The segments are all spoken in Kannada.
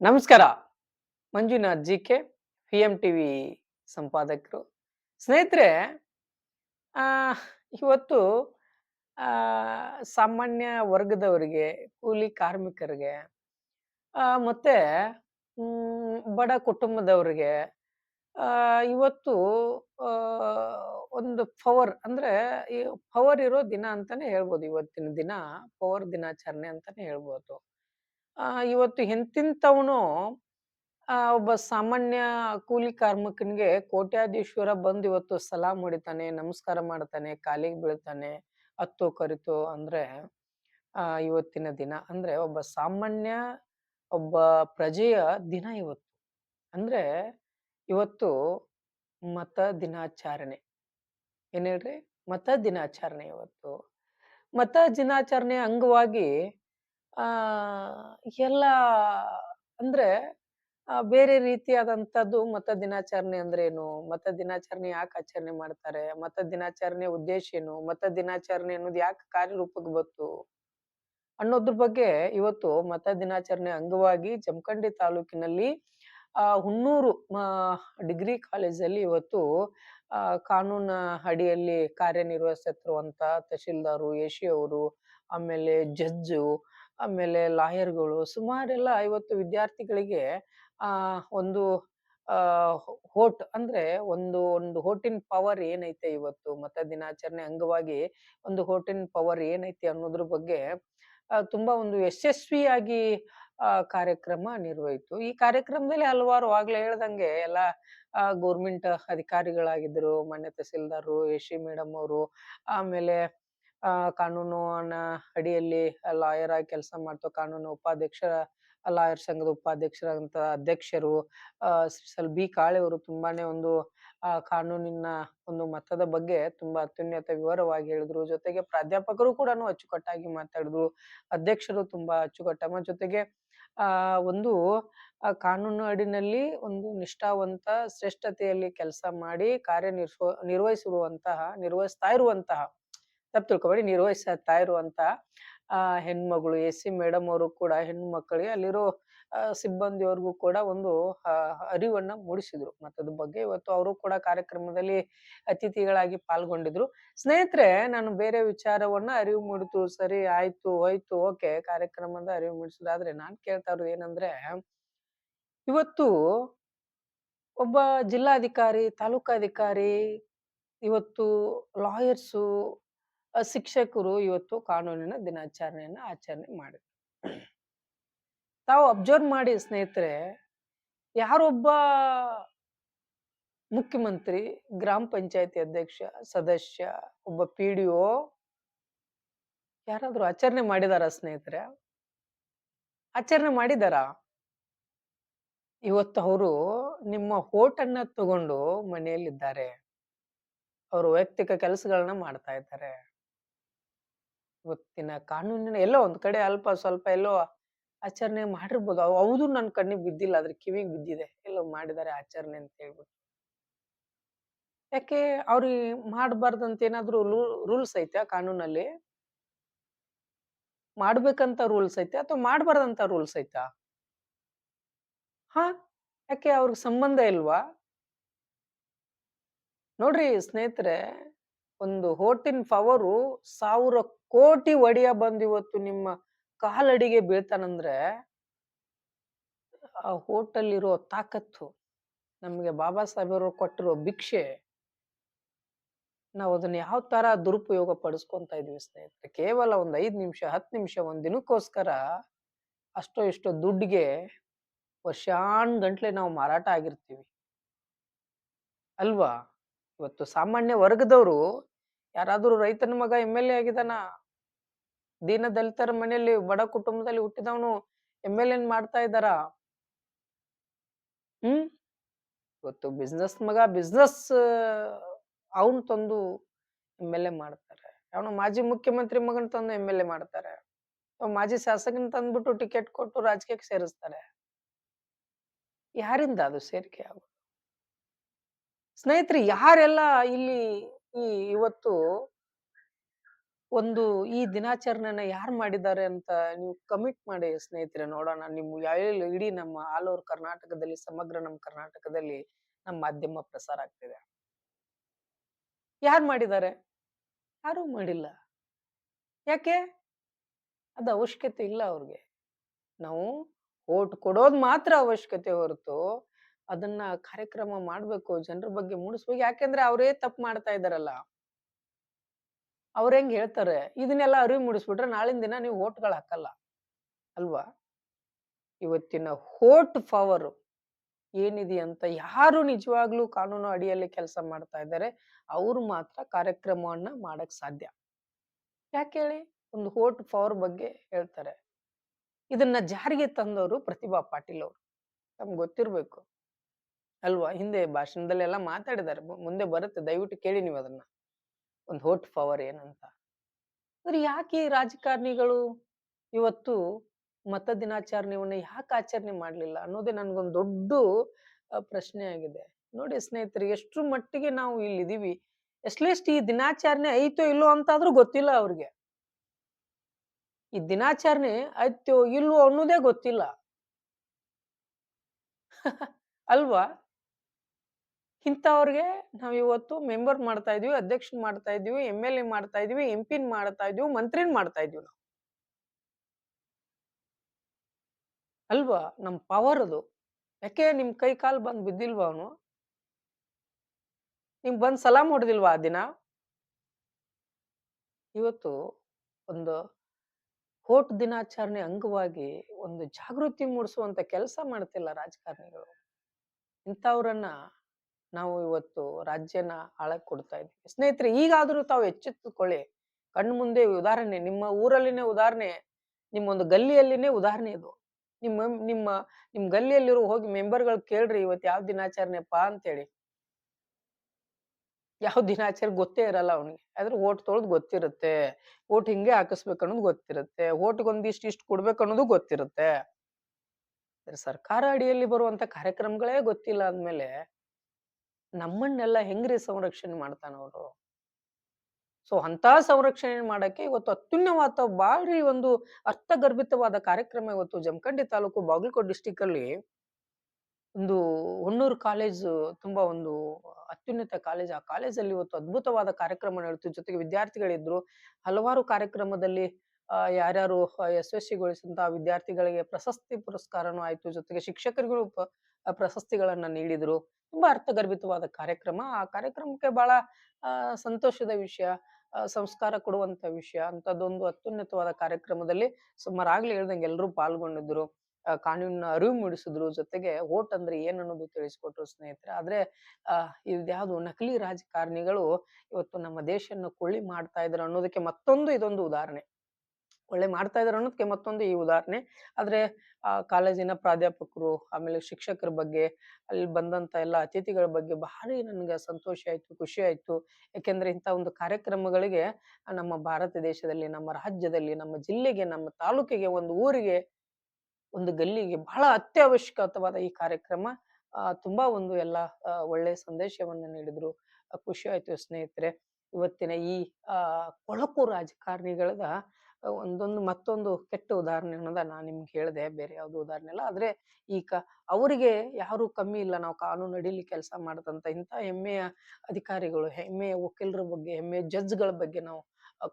ನಮಸ್ಕಾರ. Manjunath G K P M T V ಸಂಪಾದಕರು. ಸ್ನೇಹಿತರೆ ಇವತ್ತು ಸಾಮಾನ್ಯ ವರ್ಗದವರಿಗೆ, ಕೂಲಿ ಕಾರ್ಮಿಕರಿಗೆ ಮತ್ತು ಬಡ ಕುಟುಂಬದವರಿಗೆ ಇವತ್ತು ಒಂದು ಪವರ್ ಅಂದ್ರೆ ಪವರ್ ಇರೋ ದಿನ ಅಂತಾನೆ ಹೇಳ್ಬೋದು. ಇವತ್ತಿನ ದಿನ ಪವರ್ ದಿನಾಚರಣೆ ಅಂತಾನೆ ಹೇಳ್ಬೋದು. ಆ, ಇವತ್ತು ಎಂತಿಂಥವನು ಒಬ್ಬ ಸಾಮಾನ್ಯ ಕೂಲಿ ಕಾರ್ಮಿಕನಿಗೆ ಕೋಟ್ಯಾಧೀಶ್ವರ ಬಂದು ಇವತ್ತು ಸಲಾಂ ಹೊಡಿತಾನೆ ನಮಸ್ಕಾರ ಮಾಡ್ತಾನೆ ಕಾಲಿಗೆ ಬೀಳ್ತಾನೆ ಅತ್ತು ಕರಿತು ಅಂದ್ರೆ ಆ, ಇವತ್ತಿನ ದಿನ. ಅಂದ್ರೆ ಒಬ್ಬ ಸಾಮಾನ್ಯ ಒಬ್ಬ ಪ್ರಜೆಯ ದಿನ ಇವತ್ತು. ಅಂದ್ರೆ ಇವತ್ತು ಮತ ದಿನಾಚರಣೆ. ಏನ್ ಹೇಳ್ರಿ? ಮತ ದಿನಾಚರಣೆ ಇವತ್ತು. ಮತ ದಿನಾಚರಣೆ ಅಂಗವಾಗಿ ಆ ಎಲ್ಲ ಅಂದ್ರೆ ಬೇರೆ ರೀತಿಯಾದಂಥದ್ದು ಮತ ದಿನಾಚರಣೆ ಅಂದ್ರೆ ಏನು? ಮತ ದಿನಾಚರಣೆ ಯಾಕೆ ಆಚರಣೆ ಮಾಡ್ತಾರೆ? ಮತ ದಿನಾಚರಣೆ ಉದ್ದೇಶ ಏನು? ಮತ ದಿನಾಚರಣೆ ಅನ್ನೋದು ಯಾಕೆ ಕಾರ್ಯರೂಪಕ್ಕೆ ಬಂತು? ಅನ್ನೋದ್ರ ಬಗ್ಗೆ ಇವತ್ತು ಮತ ದಿನಾಚರಣೆ ಅಂಗವಾಗಿ ಜಮಖಂಡಿ ತಾಲೂಕಿನಲ್ಲಿ ಆ ಹುಣ್ಣೂರು ಡಿಗ್ರಿ ಕಾಲೇಜಲ್ಲಿ ಇವತ್ತು ಆ, ಕಾನೂನ ಅಡಿಯಲ್ಲಿ ಕಾರ್ಯನಿರ್ವಹಿಸುತ್ತಿರುವಂತ ತಹಶೀಲ್ದಾರು ಎಶಿ ಅವರು ಆಮೇಲೆ ಜಡ್ಜು ಆಮೇಲೆ ಲಾಯರ್ಗಳು ಸುಮಾರೆಲ್ಲ ಇವತ್ತು ವಿದ್ಯಾರ್ಥಿಗಳಿಗೆ ಒಂದು ಹೋಟ್ ಅಂದ್ರೆ ಒಂದು ಒಂದು ಹೋಟಿನ್ ಪವರ್ ಏನೈತೆ ಇವತ್ತು ಮತ ದಿನಾಚರಣೆ ಅಂಗವಾಗಿ ಒಂದು ಹೋಟಿನ್ ಪವರ್ ಏನೈತೆ ಅನ್ನೋದ್ರ ಬಗ್ಗೆ ತುಂಬಾ ಒಂದು ಯಶಸ್ವಿಯಾಗಿ ಕಾರ್ಯಕ್ರಮ ನಿರ್ವಹಿತು. ಈ ಕಾರ್ಯಕ್ರಮದಲ್ಲಿ ಹಲವಾರು ಆಗ್ಲೇ ಹೇಳ್ದಂಗೆ ಎಲ್ಲ ಗೌರ್ಮೆಂಟ್ ಅಧಿಕಾರಿಗಳಾಗಿದ್ರು, ಮಾನ್ಯ ತಹಸೀಲ್ದಾರರು ಸಿ ಮೇಡಮ್ ಅವರು, ಆಮೇಲೆ ಆ ಕಾನೂನಿನ ಅಡಿಯಲ್ಲಿ ಲಾಯರ್ ಆಗಿ ಕೆಲಸ ಮಾಡ್ತಾ ಕಾನೂನು ಉಪಾಧ್ಯಕ್ಷ, ಲಾಯರ್ ಸಂಘದ ಉಪಾಧ್ಯಕ್ಷರಾದಂತ ಅಧ್ಯಕ್ಷರು, ಆ ಸಲ್ ಬಿ ಕಾಳೆ ಅವರು ತುಂಬಾನೇ ಒಂದು, ಆ, ಕಾನೂನಿನ ಒಂದು ಮತದ ಬಗ್ಗೆ ತುಂಬಾ ಅತ್ಯುನ್ನತ ವಿವರವಾಗಿ ಹೇಳಿದ್ರು. ಜೊತೆಗೆ ಪ್ರಾಧ್ಯಾಪಕರು ಕೂಡ ಅಚ್ಚುಕಟ್ಟಾಗಿ ಮಾತಾಡಿದ್ರು. ಅಧ್ಯಕ್ಷರು ತುಂಬಾ ಅಚ್ಚುಕಟ್ಟ. ಜೊತೆಗೆ, ಆ, ಒಂದು ಕಾನೂನು ಅಡಿನಲ್ಲಿ ಒಂದು ನಿಷ್ಠಾವಂತ, ಶ್ರೇಷ್ಠತೆಯಲ್ಲಿ ಕೆಲಸ ಮಾಡಿ ಕಾರ್ಯ ನಿರ್ವಹಿಸಿರುವಂತಹ, ನಿರ್ವಹಿಸ್ತಾ ಇರುವಂತಹ ತಪ್ಪು ತಿಳ್ಕೊಬೇಡಿ. ನಿರ್ವಹಿಸ್ತಾ ಇರುವಂತ ಆ, ಹೆಣ್ಮಗಳು ಎಸ್ ಸಿ ಮೇಡಮ್ ಅವರು ಕೂಡ ಹೆಣ್ಣು ಮಕ್ಕಳಿಗೆ ಅಲ್ಲಿರೋ ಸಿಬ್ಬಂದಿಯವ್ರಿಗೂ ಕೂಡ ಒಂದು ಅರಿವನ್ನ ಮೂಡಿಸಿದ್ರು. ಮತ್ತದ ಬಗ್ಗೆ ಇವತ್ತು ಅವರು ಕೂಡ ಕಾರ್ಯಕ್ರಮದಲ್ಲಿ ಅತಿಥಿಗಳಾಗಿ ಪಾಲ್ಗೊಂಡಿದ್ರು. ಸ್ನೇಹಿತರೆ, ನಾನು ಬೇರೆ ವಿಚಾರವನ್ನ ಅರಿವು ಮೂಡಿತು, ಸರಿ ಆಯ್ತು, ಹೋಯ್ತು, ಓಕೆ, ಕಾರ್ಯಕ್ರಮದ ಅರಿವು ಮೂಡಿಸಿದಾದ್ರೆ ನಾನ್ ಕೇಳ್ತಾ ಇರೋದು ಏನಂದ್ರೆ, ಇವತ್ತು ಒಬ್ಬ ಜಿಲ್ಲಾಧಿಕಾರಿ, ತಾಲೂಕಾಧಿಕಾರಿ, ಇವತ್ತು ಲಾಯರ್ಸು ಶಿಕ್ಷಕರು ಇವತ್ತು ಕಾನೂನಿನ ದಿನಾಚರಣೆಯನ್ನ ಆಚರಣೆ ಮಾಡಿದ್ರು. ತಾವು ಅಬ್ಸರ್ವ್ ಮಾಡಿ ಸ್ನೇಹಿತರೆ, ಯಾರೊಬ್ಬ ಮುಖ್ಯಮಂತ್ರಿ, ಗ್ರಾಮ ಪಂಚಾಯತಿ ಅಧ್ಯಕ್ಷ, ಸದಸ್ಯ, ಒಬ್ಬ ಪಿ ಡಿ ಒ ಯಾರಾದ್ರೂ ಆಚರಣೆ ಮಾಡಿದಾರ ಸ್ನೇಹಿತರೆ? ಆಚರಣೆ ಮಾಡಿದಾರ? ಇವತ್ತು ಅವರು ನಿಮ್ಮ ಹೋಟನ್ನ ತಗೊಂಡು ಮನೆಯಲ್ಲಿದ್ದಾರೆ. ಅವರು ವೈಯಕ್ತಿಕ ಕೆಲಸಗಳನ್ನ ಮಾಡ್ತಾ ಇದ್ದಾರೆ. ಇವತ್ತಿನ ಕಾನೂನಿನ ಎಲ್ಲೋ ಒಂದ್ ಕಡೆ ಅಲ್ಪ ಸ್ವಲ್ಪ ಎಲ್ಲೋ ಆಚರಣೆ ಮಾಡಿರ್ಬೋದು. ಅವು ಹೌದು ನನ್ನ ಕಣ್ಣಿಗೆ ಬಿದ್ದಿಲ್ಲ, ಆದ್ರೆ ಕಿವಿಗೆ ಬಿದ್ದಿದೆ. ಎಲ್ಲೋ ಮಾಡಿದ್ದಾರೆ ಆಚರಣೆ ಅಂತ ಹೇಳ್ಬಿಟ್ಟು. ಯಾಕೆ ಅವ್ರಿಗೆ ಮಾಡಬಾರ್ದಂತ ಏನಾದ್ರು ರೂಲ್ಸ್ ಐತೆ ಕಾನೂನಲ್ಲಿ? ಮಾಡ್ಬೇಕಂತ ರೂಲ್ಸ್ ಐತೆ ಅಥವಾ ಮಾಡಬಾರ್ದಂತ ರೂಲ್ಸ್ ಐತಾ ಹಾ, ಯಾಕೆ ಅವ್ರಿಗೆ ಸಂಬಂಧ ಇಲ್ವಾ? ನೋಡ್ರಿ ಸ್ನೇಹಿತರೆ, ಒಂದು ಹೋಟಿನ್ ಪವರು ಸಾವಿರ ಕೋಟಿ ಒಡೆಯ ಬಂದು ಇವತ್ತು ನಿಮ್ಮ ಕಾಲಡಿಗೆ ಬೀಳ್ತಾನಂದ್ರೆ, ಆ ಹೋಟೆಲ್ ಇರೋ ತಾಕತ್ತು ನಮಗೆ ಬಾಬಾ ಸಾಹೇಬರು ಕೊಟ್ಟಿರೋ ಭಿಕ್ಷೆ, ನಾವು ಅದನ್ನ ಯಾವ ತರ ದುರುಪಯೋಗ ಪಡಿಸ್ಕೊಂತ ಇದೀವಿ ಸ್ನೇಹಿತರೆ, ಕೇವಲ ಒಂದ್ ಐದ್ ನಿಮಿಷ, ಹತ್ತು ನಿಮಿಷ, ಒಂದ್ ದಿನಕ್ಕೋಸ್ಕರ ಅಷ್ಟೋ ಇಷ್ಟೋ ದುಡ್ಡಿಗೆ ವರ್ಷಾನ್ ಗಂಟ್ಲೆ ನಾವು ಮಾರಾಟ ಆಗಿರ್ತೀವಿ. ಅಲ್ವಾ? ಇವತ್ತು ಸಾಮಾನ್ಯ ವರ್ಗದವರು ಯಾರಾದರೂ ರೈತನ ಮಗ ಎಂ ಎಲ್ ಎ ಆಗಿದಾನ ದೀನ ದಲಿತರ ಮನೆಯಲ್ಲಿ ಬಡ ಕುಟುಂಬದಲ್ಲಿ ಹುಟ್ಟಿದವನು ಎಂ ಎಲ್ ಎನ್ ಮಾಡ್ತಾ ಇದ್ದಾರ? ಹ್ಮ್. ಇವತ್ತು ಬಿಸ್ನೆಸ್ ಮಗ ಬಿಸ್ನೆಸ್ ಅವನ್ ತಂದು ಎಂ ಎಲ್ ಎ ಮಾಡ್ತಾರೆ. ಅವನು ಮಾಜಿ ಮುಖ್ಯಮಂತ್ರಿ ಮಗನ ತಂದು ಎಂ ಎಲ್ ಎ ಮಾಡ್ತಾರೆ. ಮಾಜಿ ಶಾಸಕನ್ ತಂದ್ಬಿಟ್ಟು ಟಿಕೆಟ್ ಕೊಟ್ಟು ರಾಜಕೀಯಕ್ಕೆ ಸೇರಿಸ್ತಾರೆ. ಯಾರಿಂದ ಅದು ಸೇರಿಕೆ ಆಗೋದು? ಸ್ನೇಹಿತರೆ ಯಾರೆಲ್ಲ ಇಲ್ಲಿ ಈ ಇವತ್ತು ಒಂದು ಈ ದಿನಾಚರಣೆನ ಯಾರು ಮಾಡಿದ್ದಾರೆ ಅಂತ ನೀವು ಕಮಿಟ್ ಮಾಡಿ ಸ್ನೇಹಿತರೆ ನೋಡೋಣ. ನಿಮ್ಮ ಯಾವ ಇಡೀ ನಮ್ಮ ಆಲ್ ಓವರ್ ಕರ್ನಾಟಕದಲ್ಲಿ, ಸಮಗ್ರ ನಮ್ಮ ಕರ್ನಾಟಕದಲ್ಲಿ ನಮ್ಮ ಮಾಧ್ಯಮ ಪ್ರಸಾರ ಆಗ್ತಿದೆ. ಯಾರು ಮಾಡಿದ್ದಾರೆ? ಯಾರೂ ಮಾಡಿಲ್ಲ. ಯಾಕೆ? ಅದು ಅವಶ್ಯಕತೆ ಇಲ್ಲ ಅವ್ರಿಗೆ. ನಾವು ಓಟ್ ಕೊಡೋದು ಮಾತ್ರ ಅವಶ್ಯಕತೆ ಹೊರತು ಅದನ್ನ ಕಾರ್ಯಕ್ರಮ ಮಾಡಬೇಕು, ಜನರ ಬಗ್ಗೆ ಮೂಡಿಸ್ಬೇಕು. ಯಾಕೆಂದ್ರೆ ಅವರೇ ತಪ್ಪು ಮಾಡ್ತಾ ಇದಾರಲ್ಲ ಅವ್ರ ಹೆಂಗ್ ಹೇಳ್ತಾರೆ, ಇದನ್ನೆಲ್ಲ ಅರಿವು ಮೂಡಿಸ್ಬಿಟ್ರೆ ನಾಳಿನ ದಿನ ನೀವು ಓಟ್ಗಳು ಹಾಕಲ್ಲ. ಅಲ್ವಾ? ಇವತ್ತಿನ ಹೋಟ್ ಪವರ್ ಏನಿದೆ ಅಂತ ಯಾರು ನಿಜವಾಗ್ಲೂ ಕಾನೂನು ಅಡಿಯಲ್ಲಿ ಕೆಲಸ ಮಾಡ್ತಾ ಇದ್ದಾರೆ, ಅವ್ರು ಮಾತ್ರ ಕಾರ್ಯಕ್ರಮವನ್ನ ಮಾಡಕ್ ಸಾಧ್ಯ. ಯಾಕೆ ಹೇಳಿ? ಒಂದು ಹೋಟ್ ಪವರ್ ಬಗ್ಗೆ ಹೇಳ್ತಾರೆ. ಇದನ್ನ ಜಾರಿಗೆ ತಂದವರು ಪ್ರತಿಭಾ ಪಾಟೀಲ್ ಅವರು. ತಮ್ಗೆ ಗೊತ್ತಿರ್ಬೇಕು. ಅಲ್ವಾ? ಹಿಂದೆ ಭಾಷಣದಲ್ಲೆಲ್ಲ ಮಾತಾಡಿದ್ದಾರೆ. ಮುಂದೆ ಬರುತ್ತೆ. ದಯವಿಟ್ಟು ಕೇಳಿ ನೀವು ಅದನ್ನ. ಒಂದು ಹೋಟ್ ಪವರ್ ಏನಂತ. ಅಂದ್ರೆ ಯಾಕೆ ರಾಜಕಾರಣಿಗಳು ಇವತ್ತು ಮತ ದಿನಾಚರಣೆಯನ್ನ ಯಾಕೆ ಆಚರಣೆ ಮಾಡಲಿಲ್ಲ ಅನ್ನೋದೇ ನನ್ಗೊಂದು ದೊಡ್ಡ ಪ್ರಶ್ನೆ ಆಗಿದೆ. ನೋಡಿ ಸ್ನೇಹಿತರೆ, ಎಷ್ಟ್ರ ಮಟ್ಟಿಗೆ ನಾವು ಇಲ್ಲಿದೀವಿ ಎಷ್ಟ್ ಈ ದಿನಾಚರಣೆ ಐತೋ ಇಲ್ಲೋ ಅಂತಾದ್ರೂ ಗೊತ್ತಿಲ್ಲ ಅವ್ರಿಗೆ. ಈ ದಿನಾಚರಣೆ ಐತೋ ಇಲ್ವೋ ಅನ್ನೋದೇ ಗೊತ್ತಿಲ್ಲ. ಅಲ್ವಾ? ಇಂಥವ್ರಿಗೆ ನಾವು ಇವತ್ತು ಮೆಂಬರ್ ಮಾಡ್ತಾ ಇದೀವಿ, ಅಧ್ಯಕ್ಷನ್ ಮಾಡ್ತಾ ಇದೀವಿ ಎಂ ಎಲ್ ಎ ಮಾಡ್ತಾ ಇದೀವಿ ಎಂ ಪಿನ್ ಮಾಡ್ತಾ ಇದೀವಿ, ಮಂತ್ರಿನ್ ಮಾಡ್ತಾ ಇದೀವಿ ನಾವು. ಅಲ್ವಾ? ನಮ್ ಪವರ್ ಅದು. ಯಾಕೆ ನಿಮ್ ಕೈ ಕಾಲ್ ಬಂದ್ ಬಿದ್ದಿಲ್ವಾ ಅವನು? ನಿಮ್ ಬಂದ್ ಸಲಾಮ್ ಹೊಡೆದಿಲ್ವಾ ಆ ದಿನ? ಇವತ್ತು ಒಂದು ಓಟ್ ದಿನಾಚರಣೆ ಅಂಗವಾಗಿ ಒಂದು ಜಾಗೃತಿ ಮೂಡಿಸುವಂತ ಕೆಲಸ ಮಾಡ್ತಿಲ್ಲ ರಾಜಕಾರಣಿಗಳು. ಇಂಥವ್ರನ್ನ ನಾವು ಇವತ್ತು ರಾಜ್ಯನ ಆಳಕ್ ಕೊಡ್ತಾ ಇದ್ದೀವಿ. ಸ್ನೇಹಿತರೆ, ಈಗಾದ್ರೂ ತಾವು ಎಚ್ಚೆತ್ತುಕೊಳ್ಳಿ. ಕಣ್ಣು ಮುಂದೆ ಉದಾಹರಣೆ, ನಿಮ್ಮ ಊರಲ್ಲಿನೇ ಉದಾಹರಣೆ ನಿಮ್ಮ ಒಂದು ಗಲ್ಲಿಯಲ್ಲಿನೇ ಉದಾಹರಣೆ ಇದು. ನಿಮ್ಮ ನಿಮ್ಮ ನಿಮ್ ಗಲ್ಲಿಯಲ್ಲಿರೋ ಹೋಗಿ ಮೆಂಬರ್ಗಳು ಕೇಳ್ರಿ, ಇವತ್ತು ಯಾವ ದಿನಾಚರಣೆಪ್ಪ ಅಂತೇಳಿ. ಯಾವ ದಿನಾಚರಣೆ ಗೊತ್ತೇ ಇರಲ್ಲ ಅವನಿಗೆ. ಆದ್ರೆ ಓಟ್ ತೊಳೆದು ಗೊತ್ತಿರುತ್ತೆ. ಓಟ್ ಹಿಂಗೆ ಹಾಕಿಸ್ಬೇಕು ಅನ್ನೋದು ಗೊತ್ತಿರುತ್ತೆ. ಓಟ್ಗೊಂದಿಷ್ಟು ಇಷ್ಟು ಕೊಡ್ಬೇಕು ಅನ್ನೋದು ಗೊತ್ತಿರುತ್ತೆ. ಸರ್ಕಾರ ಅಡಿಯಲ್ಲಿ ಬರುವಂತ ಕಾರ್ಯಕ್ರಮಗಳೇ ಗೊತ್ತಿಲ್ಲ ಅಂದ್ಮೇಲೆ ನಮ್ಮನ್ನೆಲ್ಲ ಹೆಂಗ್ರಿ ಸಂರಕ್ಷಣೆ ಮಾಡ್ತಾನ ಅವರು? ಸೊ ಅಂತ ಸಂರಕ್ಷಣೆ ಮಾಡಕ್ಕೆ ಇವತ್ತು ಅತ್ಯುನ್ನವಾದ, ಬಾಳ್ರಿ ಒಂದು ಅರ್ಥಗರ್ಭಿತವಾದ ಕಾರ್ಯಕ್ರಮ ಇವತ್ತು ಜಮಖಂಡಿ ತಾಲೂಕು ಬಾಗಲಕೋಟೆ ಡಿಸ್ಟಿಕ್ ಅಲ್ಲಿ ಒಂದು ಹೊನ್ನೂರು ಕಾಲೇಜು ತುಂಬಾ ಒಂದು ಅತ್ಯುನ್ನತ ಕಾಲೇಜ್. ಆ ಕಾಲೇಜಲ್ಲಿ ಇವತ್ತು ಅದ್ಭುತವಾದ ಕಾರ್ಯಕ್ರಮ ನಡೆಯಿತು ಜೊತೆಗೆ ವಿದ್ಯಾರ್ಥಿಗಳಿದ್ರು. ಹಲವಾರು ಕಾರ್ಯಕ್ರಮದಲ್ಲಿ ಯಾರ್ಯಾರು ಯಶಸ್ವಿಗೊಳಿಸಿದಂತಹ ವಿದ್ಯಾರ್ಥಿಗಳಿಗೆ ಪ್ರಶಸ್ತಿ ಪುರಸ್ಕಾರನೂ ಆಯ್ತು. ಜೊತೆಗೆ ಶಿಕ್ಷಕರಿಗೂ ಪ್ರಶಸ್ತಿಗಳನ್ನ ನೀಡಿದ್ರು. ತುಂಬಾ ಅರ್ಥಗರ್ಭಿತವಾದ ಕಾರ್ಯಕ್ರಮ. ಆ ಕಾರ್ಯಕ್ರಮಕ್ಕೆ ಬಹಳ ಸಂತೋಷದ ವಿಷಯ ಸಂಸ್ಕಾರ ಕೊಡುವಂತ ವಿಷಯ ಅಂತದೊಂದು ಅತ್ಯುನ್ನತವಾದ ಕಾರ್ಯಕ್ರಮದಲ್ಲಿ ಸುಮಾರು ಆಗ್ಲೇ ಹೇಳ್ದಂಗೆ ಎಲ್ಲರೂ ಪಾಲ್ಗೊಂಡಿದ್ರು. ಕಾನೂನಿನ ಅರಿವು ಮೂಡಿಸಿದ್ರು. ಜೊತೆಗೆ ಓಟ್ ಅಂದ್ರೆ ಏನು ಅನ್ನೋದು ತಿಳಿಸ್ಕೊಟ್ರು ಸ್ನೇಹಿತರೆ. ಆದ್ರೆ ಅಹ್ ಇದ್ಯಾವುದು ನಕಲಿ ರಾಜಕಾರಣಿಗಳು ಇವತ್ತು ನಮ್ಮ ದೇಶವನ್ನು ಕೊಳ್ಳಿ ಮಾಡ್ತಾ ಇದ್ರು ಅನ್ನೋದಕ್ಕೆ ಮತ್ತೊಂದು ಇದೊಂದು ಉದಾಹರಣೆ. ಒಳ್ಳೆ ಮಾಡ್ತಾ ಇದಾರೆ ಅನ್ನೋದಕ್ಕೆ ಮತ್ತೊಂದು ಈ ಉದಾಹರಣೆ. ಆದ್ರೆ, ಆ ಕಾಲೇಜಿನ ಪ್ರಾಧ್ಯಾಪಕರು, ಆಮೇಲೆ ಶಿಕ್ಷಕರ ಬಗ್ಗೆ, ಅಲ್ಲಿ ಬಂದಂತ ಎಲ್ಲ ಅತಿಥಿಗಳ ಬಗ್ಗೆ ಭಾರಿ ನನ್ಗೆ ಸಂತೋಷ ಆಯ್ತು, ಖುಷಿ ಆಯ್ತು. ಯಾಕೆಂದ್ರೆ ಇಂಥ ಒಂದು ಕಾರ್ಯಕ್ರಮಗಳಿಗೆ ನಮ್ಮ ಭಾರತ ದೇಶದಲ್ಲಿ, ನಮ್ಮ ರಾಜ್ಯದಲ್ಲಿ, ನಮ್ಮ ಜಿಲ್ಲೆಗೆ, ನಮ್ಮ ತಾಲೂಕಿಗೆ, ಒಂದು ಊರಿಗೆ, ಒಂದು ಗಲ್ಲಿಗೆ ಬಹಳ ಅತ್ಯವಶ್ಯಕವಾದ ಈ ಕಾರ್ಯಕ್ರಮ ತುಂಬಾ ಒಂದು ಎಲ್ಲ ಒಳ್ಳೆ ಸಂದೇಶವನ್ನು ನೀಡಿದ್ರು. ಖುಷಿ ಆಯ್ತು ಸ್ನೇಹಿತರೆ. ಇವತ್ತಿನ ಈ ಕೊಳಕು ರಾಜಕಾರಣಿಗಳದ ಒಂದೊಂದು ಮತ್ತೊಂದು ಕೆಟ್ಟ ಉದಾಹರಣೆ ಅನ್ನೋದ ನಾನು ನಿಮ್ಗೆ ಹೇಳಿದೆ, ಬೇರೆ ಯಾವುದು ಉದಾಹರಣೆ ಇಲ್ಲ ಆದ್ರೆ ಈಗ ಅವರಿಗೆ ಯಾರು ಕಮ್ಮಿ ಇಲ್ಲ, ನಾವು ಕಾನೂನು ಅಡಿಲಿ ಕೆಲಸ ಮಾಡದಂತ ಇಂಥ ಹೆಮ್ಮೆಯ ಅಧಿಕಾರಿಗಳು, ಹೆಮ್ಮೆಯ ವಕೀಲರ ಬಗ್ಗೆ, ಹೆಮ್ಮೆಯ ಜಡ್ಜ್ಗಳ ಬಗ್ಗೆ ನಾವು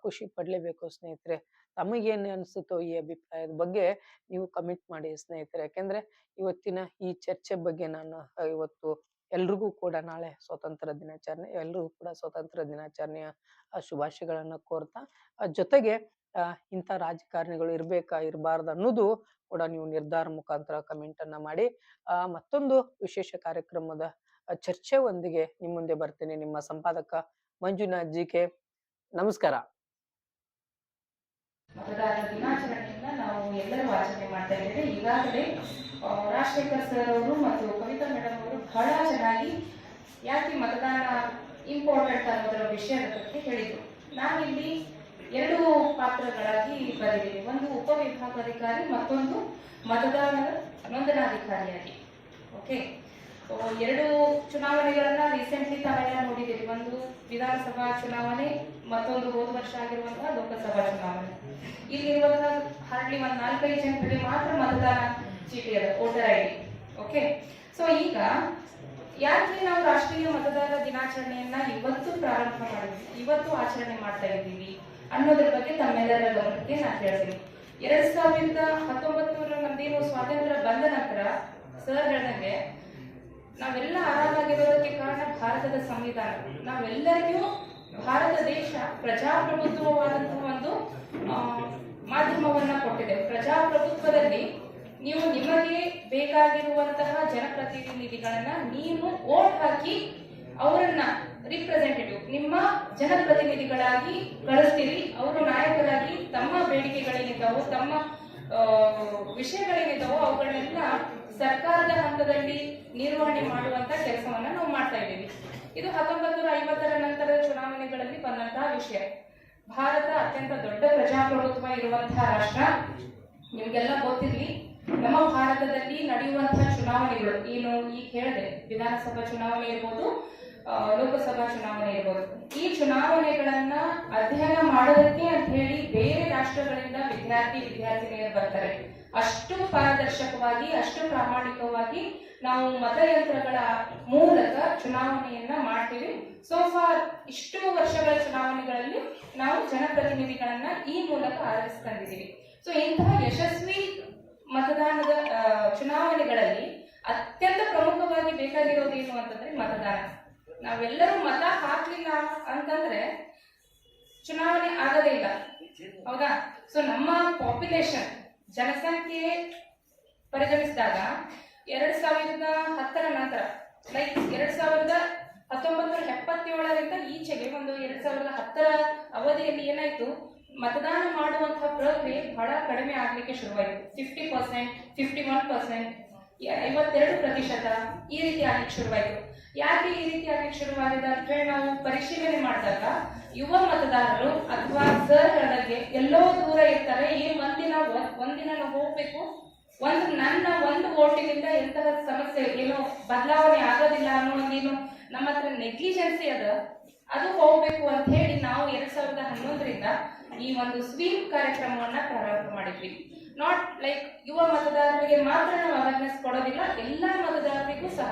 ಖುಷಿ ಪಡ್ಲೇಬೇಕು ಸ್ನೇಹಿತರೆ. ತಮಗೇನು ಅನಿಸುತ್ತೋ ಈ ಅಭಿಪ್ರಾಯದ ಬಗ್ಗೆ ನೀವು ಕಮಿಟ್ ಮಾಡಿ ಸ್ನೇಹಿತರೆ. ಯಾಕೆಂದ್ರೆ ಇವತ್ತಿನ ಈ ಚರ್ಚೆ ಬಗ್ಗೆ ನಾನು ಇವತ್ತು ಎಲ್ರಿಗೂ ಕೂಡ ನಾಳೆ ಸ್ವಾತಂತ್ರ್ಯ ದಿನಾಚರಣೆ, ಎಲ್ರಿಗೂ ಕೂಡ ಸ್ವಾತಂತ್ರ್ಯ ದಿನಾಚರಣೆಯ ಶುಭಾಶಯಗಳನ್ನ ಕೋರ್ತಾ ಜೊತೆಗೆ ಇಂಥ ರಾಜಕಾರಣಿಗಳು ಇರ್ಬೇಕಾ, ಇರಬಾರ್ದು ಅನ್ನೋದು ಕೂಡ ನೀವು ನಿರ್ಧಾರ ಮುಖಾಂತರ ಕಮೆಂಟ್ ಅನ್ನ ಮಾಡಿ. ಮತ್ತೊಂದು ವಿಶೇಷ ಕಾರ್ಯಕ್ರಮದ ಚರ್ಚೆ ಒಂದಿಗೆ ನಿಮ್ಮ ಮುಂದೆ ಬರ್ತೇನೆ. ನಿಮ್ಮ ಸಂಪಾದಕ ಮಂಜುನಾಥ್ ಜಿ ಕೆ ನಮಸ್ಕಾರ. ಮತದಾರರ ದಿನಾಚರಣೆಯನ್ನ ನಾವು ಎಲ್ಲರೂ ಆಚರಣೆ ಮಾಡ್ತಾ ಇದ್ದೇವೆ. ಈಗಾಗಲೇ ರಾಜಶೇಖರ್ ಸರ್ ಅವರು ಮತ್ತು ಕವಿತಾ ಮೇಡಮ್ ಅವರು ಬಹಳ ಚೆನ್ನಾಗಿ ಯಾಕೆ ಮತದಾನ ಇಂಪಾರ್ಟೆಂಟ್ ಅನ್ನೋದರ ವಿಷಯದ ಬಗ್ಗೆ ಹೇಳಿದರು. ನಾನಿಲ್ಲಿ ಎರಡು ಪಾತ್ರಗಳಾಗಿ ಬರೆದಿದ್ದೀನಿ ಒಂದು ಉಪವಿಭಾಗಾಧಿಕಾರಿ, ಮತ್ತೊಂದು ಮತದಾರರ ನೋಂದಣಾಧಿಕಾರಿಯಾಗಿ. ಓಕೆ ಎರಡು ಚುನಾವಣೆಗಳನ್ನ ರೀಸೆಂಟ್ಲಿ ತಾವೆಲ್ಲ ನೋಡಿದ್ದೀರಿ. ಒಂದು ವಿಧಾನಸಭಾ ಚುನಾವಣೆ, ಮತ್ತೊಂದು ಹೋದ ವರ್ಷ ಆಗಿರುವಂತಹ ಲೋಕಸಭಾ ಚುನಾವಣೆ. ಇಲ್ಲಿರುವಂತಹ ಹಾರ್ಡ್ಲಿ ಒಂದ್ ನಾಲ್ಕೈದು ಜನರಿಗೆ ಮಾತ್ರ ಮತದಾನ ಚೀಟಿ ಅದ, voter I D. Okay so ಈಗ ಯಾಕೆ ನಾವು ರಾಷ್ಟ್ರೀಯ ಮತದಾರರ ದಿನಾಚರಣೆಯನ್ನ ಇವತ್ತು ಪ್ರಾರಂಭ ಮಾಡಿದ್ವಿ? ಇವತ್ತು ಆಚರಣೆ ಮಾಡ್ತಾ ಇದ್ದೀವಿ? ಅನ್ನೋದ್ರ ಬಗ್ಗೆ ತಮ್ಮೆಲ್ಲರ ಗಮನಕ್ಕೆ ನಾನು ಹೇಳ್ತೀನಿ ಎರಡ್ ಸಾವಿರದ ಹತ್ತೊಂಬತ್ತು ನಮ್ದೇನು ಸ್ವಾತಂತ್ರ್ಯ ಬಂದ ನಂತರ ಸರ್ ನನಗೆ ನಾವೆಲ್ಲ ಆರಾಮಾಗಿರೋದಕ್ಕೆ ಕಾರಣ ಭಾರತದ ಸಂವಿಧಾನ. ನಾವೆಲ್ಲರಿಗೂ ಭಾರತ ದೇಶ ಪ್ರಜಾಪ್ರಭುತ್ವವಾದಂತಹ ಒಂದು ಮಾಧ್ಯಮವನ್ನ ಕೊಟ್ಟಿದೆ. ಪ್ರಜಾಪ್ರಭುತ್ವದಲ್ಲಿ ನೀವು ನಿಮಗೆ ಬೇಕಾಗಿರುವಂತಹ ಜನಪ್ರತಿನಿಧಿಗಳನ್ನ ನೀವು ಓಟ್ ಹಾಕಿ ಅವರನ್ನ ರಿಪ್ರೆಸೆಂಟೇಟಿವ್ ನಿಮ್ಮ ಜನಪ್ರತಿನಿಧಿಗಳಾಗಿ ಕಳಿಸ್ತೀರಿ ಅವರು ನಾಯಕರಾಗಿ ತಮ್ಮ ಬೇಡಿಕೆಗಳೇನಿದ್ದಾವೋ ತಮ್ಮ ವಿಷಯಗಳೇನಿದ್ದಾವೋ ಅವುಗಳನ್ನೆಲ್ಲ ಸರ್ಕಾರದ ಹಂತದಲ್ಲಿ ನಿರ್ವಹಣೆ ಮಾಡುವಂತ ಕೆಲಸವನ್ನ ನಾವು ಮಾಡ್ತಾ ಇದ್ದೀವಿ. ಇದು ಹತ್ತೊಂಬತ್ತು ನೂರ ಐವತ್ತರ ನಂತರದ ಚುನಾವಣೆಗಳಲ್ಲಿ ಬಂದಂತಹ ವಿಷಯ. ಭಾರತ ಅತ್ಯಂತ ದೊಡ್ಡ ಪ್ರಜಾಪ್ರಭುತ್ವ ಇರುವಂತಹ ರಾಷ್ಟ್ರ. ನಿಮ್ಗೆಲ್ಲ ಗೊತ್ತಿರ್ಲಿ, ನಮ್ಮ ಭಾರತದಲ್ಲಿ ನಡೆಯುವಂತಹ ಚುನಾವಣೆಗಳು, ಏನು, ಈಗ ಹೇಳಿದೆ, ವಿಧಾನಸಭಾ ಚುನಾವಣೆ ಇರ್ಬೋದು ಲೋಕಸಭಾ ಚುನಾವಣೆ ಇರ್ಬೋದು. ಈ ಚುನಾವಣೆಗಳನ್ನ ಅಧ್ಯಯನ ಮಾಡೋದಕ್ಕೆ ಅಂತ ಹೇಳಿ ಬೇರೆ ರಾಷ್ಟ್ರಗಳಿಂದ ವಿದ್ಯಾರ್ಥಿ ವಿದ್ಯಾರ್ಥಿನಿಯರು ಬರ್ತಾರೆ. ಅಷ್ಟು ಪಾರದರ್ಶಕವಾಗಿ, ಅಷ್ಟು ಪ್ರಾಮಾಣಿಕವಾಗಿ ನಾವು ಮತಯಂತ್ರಗಳ ಮೂಲಕ ಚುನಾವಣೆಯನ್ನ ಮಾಡ್ತೀವಿ. ಸೊ ಫಾರ್ ಇಷ್ಟು ವರ್ಷಗಳ ಚುನಾವಣೆಗಳಲ್ಲಿ ನಾವು ಜನಪ್ರತಿನಿಧಿಗಳನ್ನ ಈ ಮೂಲಕ ಆರಿಸ್ಕೊಂಡಿದ್ದೀವಿ ಸೊ ಇಂತಹ ಯಶಸ್ವಿ ಮತದಾನದ ಚುನಾವಣೆಗಳಲ್ಲಿ ಅತ್ಯಂತ ಪ್ರಮುಖವಾಗಿ ಬೇಕಾಗಿರೋದೇನು ಅಂತಂದ್ರೆ ಮತದಾನ. ನಾವೆಲ್ಲರೂ ಮತ ಹಾಕ್ಲಿಲ್ಲ ಅಂತಂದ್ರೆ ಚುನಾವಣೆ ಆಗದೇ ಇಲ್ಲ. ಹೌದಾ? ಸೊ ನಮ್ಮ ಪಾಪ್ಯುಲೇಷನ್ ಜನಸಂಖ್ಯೆ ಪರಿಗಣಿಸಿದಾಗ ಎರಡ್ ಸಾವಿರದ ಹತ್ತರ ನಂತರ ಲೈಕ್ ಎರಡ್ ಸಾವಿರದ ಹತ್ತೊಂಬತ್ತು ನೂರ ಎಪ್ಪತ್ತೇಳರಿಂದ ಈಚೆಗೆ ಒಂದು ಎರಡ್ ಸಾವಿರದ ಹತ್ತರ ಅವಧಿಯಲ್ಲಿ ಏನಾಯ್ತು? ಮತದಾನ ಮಾಡುವಂತಹ ಪ್ರಕ್ರಿಯೆ ಬಹಳ ಕಡಿಮೆ ಆಗ್ಲಿಕ್ಕೆ ಶುರುವಾಯಿತು. Fifty percent fifty one percent ಐವತ್ತೆರಡು ಪ್ರತಿಶತ ಈ ರೀತಿ ಆಗ್ಲಿಕ್ಕೆ ಶುರುವಾಯಿತು. ಯಾಕೆ ಈ ರೀತಿ ಆಗ್ಲಿಕ್ಕೆ ಶುರುವಾಗಿದೆ ಅಂತ ಹೇಳಿ ನಾವು ಪರಿಶೀಲನೆ ಮಾಡಿದಾಗ ಯುವ ಮತದಾರರು ಅಥವಾ ಸರ್ ಹೇಳಿದಾಗೆ ಎಲ್ಲೋ ದೂರ ಇರ್ತಾರೆ ಈ ಒಂದಿನ ಒಂದ್- ಒಂದಿನ ನಾವು ಹೋಗ್ಬೇಕು, ಒಂದು ನನ್ನ ಒಂದು ಓಟಿನಿಂದ ಎಂತಹ ಸಮಸ್ಯೆ, ಏನೋ ಬದಲಾವಣೆ ಆಗೋದಿಲ್ಲ ಅನ್ನೋ ಒಂದೇನು ನಮ್ಮ ಹತ್ರ ನೆಗ್ಲಿಜೆನ್ಸಿ ಅದ, ಅದು ಹೋಗ್ಬೇಕು ಅಂತ ಹೇಳಿ ನಾವು ಎರಡ್ ಸಾವಿರದ ಹನ್ನೊಂದರಿಂದ ಈ ಒಂದು ಸ್ವೀಪ್ ಕಾರ್ಯಕ್ರಮವನ್ನ ಪ್ರಾರಂಭ ಮಾಡಿದ್ವಿ. ನಾಟ್ ಲೈಕ್ ಯುವ ಮತದಾರರಿಗೆ ಮಾತ್ರ ನಾವು ಅವೇರ್ನೆಸ್ ಕೊಡೋದಿಲ್ಲ, ಎಲ್ಲ ಮತದಾರರಿಗೂ ಸಹ.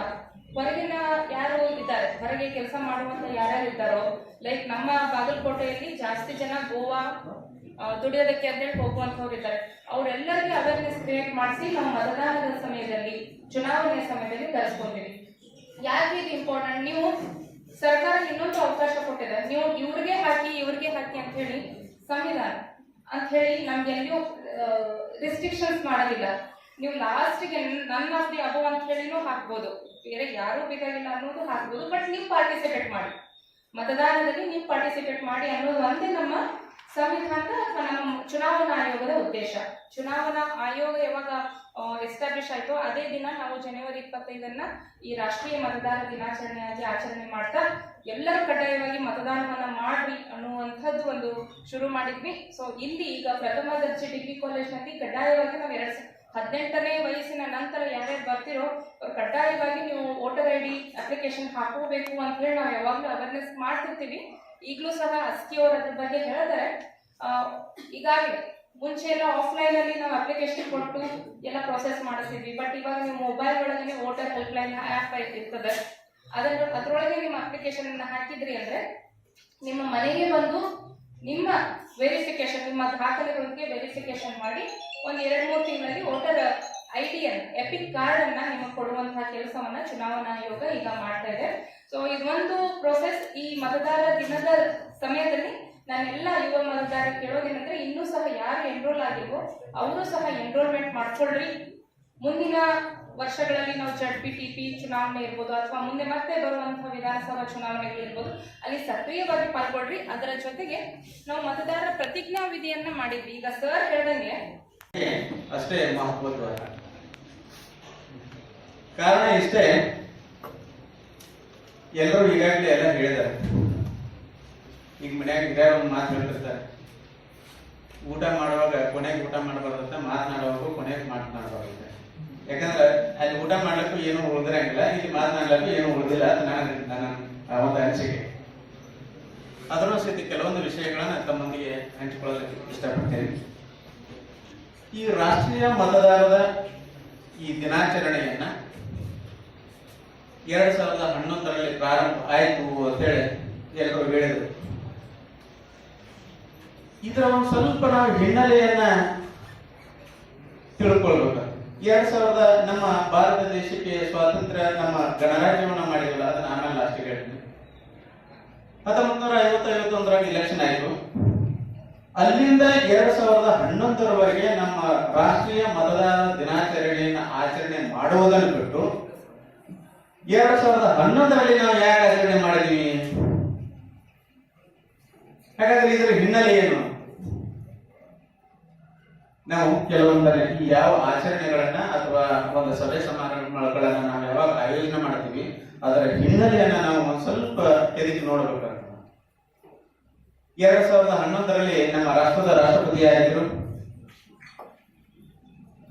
ಹೊರಗಿನ ಯಾರು ಇದ್ದಾರೆ, ಹೊರಗೆ ಕೆಲಸ ಮಾಡುವಂತ ಯಾರ್ಯಾರು ಇದ್ದಾರೋ ಲೈಕ್ ನಮ್ಮ ಬಾಗಲಕೋಟೆಯಲ್ಲಿ ಜಾಸ್ತಿ ಜನ ಗೋವಾ ದುಡಿಯೋದಕ್ಕೆ ಅಂತೇಳಿ ಹೋಗುವಂತವ್ರು ಇದ್ದಾರೆ. ಅವರೆಲ್ಲರಿಗೂ ಅವೇರ್ನೆಸ್ ಕ್ರಿಯೇಟ್ ಮಾಡಿಸಿ ನಾವು ಮತದಾನದ ಸಮಯದಲ್ಲಿ, ಚುನಾವಣೆಯ ಸಮಯದಲ್ಲಿ ಕರೆಸ್ಕೊಂತೀವಿ. ಯಾರಿಗೆ ಇದು ಇಂಪಾರ್ಟೆಂಟ್ ನೀವು ಸರ್ಕಾರ ಇನ್ನೊಂದು ಅವಕಾಶ ಕೊಟ್ಟಿದೆ. ನೀವು ಇವ್ರಿಗೆ ಹಾಕಿ ಇವ್ರಿಗೆ ಹಾಕಿ ಅಂತ ಹೇಳಿ ಸಂವಿಧಾನ, ಅಂತ ಹೇಳಿ ನಮ್ಗೆ ಎಲ್ಲಿಯೂ ರಿಸ್ಟ್ರಿಕ್ಷನ್ಸ್ ಮಾಡೋದಿಲ್ಲ ನೀವು ಲಾಸ್ಟ್ಗೆ ನನ್ನ ದಿ ಅಬೋ ಅಂತ ಹೇಳಿನೂ ಹಾಕ್ಬೋದು. ಬೇರೆ ಯಾರು ಬೇಕಾಗಿಲ್ಲ ಅನ್ನೋದು ಹಾಕ್ಬೋದು ಬಟ್ ನೀವು ಪಾರ್ಟಿಸಿಪೇಟ್ ಮಾಡಿ. ಮತದಾನದಲ್ಲಿ ನೀವು ಪಾರ್ಟಿಸಿಪೇಟ್ ಮಾಡಿ ಅನ್ನೋದು ಒಂದೇ ನಮ್ಮ ಸಂವಿಧಾನದ ಅಥವಾ ನಮ್ಮ ಚುನಾವಣಾ ಆಯೋಗದ ಉದ್ದೇಶ. ಚುನಾವಣಾ ಆಯೋಗ ಯಾವಾಗ ಎಸ್ಟಾಬ್ಲಿಷ್ ಆಯ್ತೋ ಅದೇ ದಿನ ನಾವು ಜನವರಿ ಇಪ್ಪತ್ತೈದನ್ನ ಈ ರಾಷ್ಟ್ರೀಯ ಮತದಾನ ದಿನಾಚರಣೆಯಾಗಿ ಆಚರಣೆ ಮಾಡ್ತಾ ಎಲ್ಲರೂ ಕಡ್ಡಾಯವಾಗಿ ಮತದಾನವನ್ನ ಮಾಡ್ರಿ ಅನ್ನುವಂಥದ್ದು ಒಂದು ಶುರು ಮಾಡಿದ್ವಿ. ಸೊ ಇಲ್ಲಿ ಈಗ ಪ್ರಥಮ ದರ್ಜೆ ಡಿಗ್ರಿ ಕಾಲೇಜ್ನಲ್ಲಿ ಕಡ್ಡಾಯವಾಗಿ ನಾವು ಎರಡ್ ಹದಿನೆಂಟನೇ ವಯಸ್ಸಿನ ನಂತರ ಯಾರ್ಯಾರು ಬರ್ತಿರೋ ಅವ್ರು ಕಡ್ಡಾಯವಾಗಿ ನೀವು ವೋಟರ್ ಐ ಡಿ ಅಪ್ಲಿಕೇಶನ್ ಹಾಕೋಬೇಕು ಅಂತ ಹೇಳಿ ನಾವು ಯಾವಾಗಲೂ ಅವೇರ್ನೆಸ್ ಮಾಡ್ತಿರ್ತೀವಿ. ಈಗಲೂ ಸಹ ಅಸ್ಕಿಯವರು ಅದ್ರ ಬಗ್ಗೆ ಹೇಳಿದರೆ. ಈಗಾಗಲೇ ಮುಂಚೆ ಎಲ್ಲ ಆಫ್ಲೈನ್ ಅಲ್ಲಿ ನಾವು ಅಪ್ಲಿಕೇಶನ್ ಕೊಟ್ಟು ಎಲ್ಲ ಪ್ರೊಸೆಸ್ ಮಾಡಿಸಿದ್ವಿ ಬಟ್ ಇವಾಗ ನೀವು ಮೊಬೈಲ್ ಒಳಗೆ ವೋಟರ್ ಹೆಲ್ಪ್ಲೈನ್ ಆ್ಯಪ್ ಇರ್ತದೆ. ಅದರ ಅದರೊಳಗೆ ನಿಮ್ಮ ಅಪ್ಲಿಕೇಶನ್ ಅನ್ನ ಹಾಕಿದ್ರಿ ಅಂದ್ರೆ ನಿಮ್ಮ ಮನೆಗೆ ಬಂದು ನಿಮ್ಮ ವೆರಿಫಿಕೇಶನ್ ನಿಮ್ಮ ದಾಖಲೆಗಳಿಗೆ ವೆರಿಫಿಕೇಶನ್ ಮಾಡಿ ಒಂದು ಎರಡು ಮೂರು ತಿಂಗಳಲ್ಲಿ ವೋಟರ್ ಐ ಡಿ ಅನ್ನು ಎಪಿಕ್ ಕಾರ್ಡ್ ಅನ್ನ ನಿಮಗೆ ಕೊಡುವಂತಹ ಕೆಲಸವನ್ನ ಚುನಾವಣಾ ಆಯೋಗ ಈಗ ಮಾಡ್ತಾ ಇದೆ. ಸೊ ಇದೊಂದು ಪ್ರೋಸೆಸ್ ಈ ಮತದಾರ ದಿನದ ಸಮಯದಲ್ಲಿ ನಾನೆಲ್ಲ ಯುವ ಮತದಾರ ಕೇಳೋದೇನಂದ್ರೆ ಇನ್ನೂ ಸಹ ಯಾರು ಎನ್ರೋಲ್ ಆಗಿಲ್ವೋ, ಅವರು ಸಹ ಎನ್ರೋಲ್ಮೆಂಟ್ ಮಾಡ್ಕೊಳ್ರಿ. ಮುಂದಿನ ವರ್ಷಗಳಲ್ಲಿ ನಾವು ಜಡ್ ಪಿ ಟಿ ಪಿ ಚುನಾವಣೆ ಇರ್ಬೋದು ಅಥವಾ ಮುಂದೆ ಮತ್ತೆ ಬರುವಂತಹ ವಿಧಾನಸಭಾ ಚುನಾವಣೆಗಳಿರ್ಬೋದು ಅಲ್ಲಿ ಸಕ್ರಿಯವಾಗಿ ಪಾಲ್ಗೊಳ್ರಿ. ಅದರ ಜೊತೆಗೆ ನಾವು ಮತದಾರರ ಪ್ರತಿಜ್ಞಾ ವಿಧಿಯನ್ನ ಮಾಡಿದ್ವಿ. ಈಗ ಸರ್ ಹೇಳ್ದಂಗೆ ಅಷ್ಟೇ ಮಹತ್ವದ ಕಾರಣ ಇಷ್ಟೇ, ಎಲ್ಲರೂ ಈಗಾಗಲೇ ಎಲ್ಲ ಹೇಳಿದ್ದಾರೆ. ಈಗ ಮನ್ಯಾಗ ಹಿರಿಯರ ಒಂದು ಮಾತು ಹೇಳ್ತಿರ್ತಾರೆ. ಊಟ ಮಾಡುವಾಗ ಕೊನೆಗೆ ಊಟ ಮಾಡಬಾರ್ದಂತ ಮಾತನಾಡುವಾಗ ಕೊನೆಗೆ ಮಾತನಾಡಬಾರ್ದಂತೆ ಯಾಕಂದ್ರೆ ಅಲ್ಲಿ ಊಟ ಮಾಡ್ಲಿಕ್ಕೂ ಏನು ಉಳಿದಿರಂಗಿಲ್ಲ ಇಲ್ಲಿ ಮಾತನಾಡ್ಲಿಕ್ಕೂ ಏನು ಉಳಿದಿಲ್ಲ ಅಂತ ನಾನು ನನ್ನ ಒಂದು ಅನಿಸಿಕೆ. ಅದರೂ ಸಹಿತ ಕೆಲವೊಂದು ವಿಷಯಗಳನ್ನ ತಮ್ಮೊಂದಿಗೆ ಹಂಚಿಕೊಳ್ಳಲಿಕ್ಕೆ ಇಷ್ಟಪಡ್ತೇನೆ. ಈ ರಾಷ್ಟ್ರೀಯ ಮತದಾರರ ಈ ದಿನಾಚರಣೆಯನ್ನ ಎರಡ್ ಸಾವಿರದ ಹನ್ನೊಂದರಲ್ಲಿ ಪ್ರಾರಂಭ ಆಯ್ತು ಅಂತೇಳಿ ಎಲ್ಲರೂ ಹೇಳಿದರು. ಇದರ ಒಂದು ಸ್ವಲ್ಪ ನಾವು ಹಿನ್ನೆಲೆಯನ್ನ ತಿಳ್ಕೊಳ್ಬೇಕು ಎರಡ್ ಸಾವಿರದ ನಮ್ಮ ಭಾರತ ದೇಶಕ್ಕೆ ಸ್ವಾತಂತ್ರ್ಯ, ನಮ್ಮ ಗಣರಾಜ್ಯವನ್ನ ಮಾಡಿರಲ್ಲ ಅದನ್ನ ಆಮೇಲೆ ಲಾಸ್ಟ್ ಹೇಳ್ತೀನಿ. ಹತ್ತೊಂಬತ್ತು ನೂರ ಐವತ್ತು ಐವತ್ತೊಂದರಾಗ ಇಲೆಕ್ಷನ್ ಆಯ್ತು. ಅಲ್ಲಿಂದ ಎರಡ್ ಸಾವಿರದ ಹನ್ನೊಂದರವರೆಗೆ ನಮ್ಮ ರಾಷ್ಟ್ರೀಯ ಮತದಾರ ದಿನಾಚರಣೆಯನ್ನು ಆಚರಣೆ ಮಾಡುವುದನ್ನು ಬಿಟ್ಟು, ಎರಡ್ ಸಾವಿರದ ಹನ್ನೊಂದರಲ್ಲಿ ನಾವು ಯಾಕೆ ಆಚರಣೆ ಮಾಡಿದೀವಿ? ಹಾಗಾದ್ರೆ ಇದರ ಹಿನ್ನೆಲೆ ಏನು? ನಾವು ಕೆಲವೊಂದರ ಈ ಯಾವ ಆಚರಣೆಗಳನ್ನ ಅಥವಾ ಒಂದು ಸಭೆ ಸಮಾರಂಭಗಳನ್ನ ನಾವು ಯಾವಾಗ ಆಯೋಜನೆ ಮಾಡ್ತೀವಿ, ಅದರ ಹಿನ್ನೆಲೆಯನ್ನ ನಾವು ಒಂದ್ ಸ್ವಲ್ಪ ತೆರಿಗೆ ನೋಡಬೇಕಾಗ್ತದೆ ಎರಡ್ ಸಾವಿರದ ಹನ್ನೊಂದರಲ್ಲಿ ನಮ್ಮ ರಾಷ್ಟ್ರದ ರಾಷ್ಟ್ರಪತಿ ಯಾರಿದ್ರು?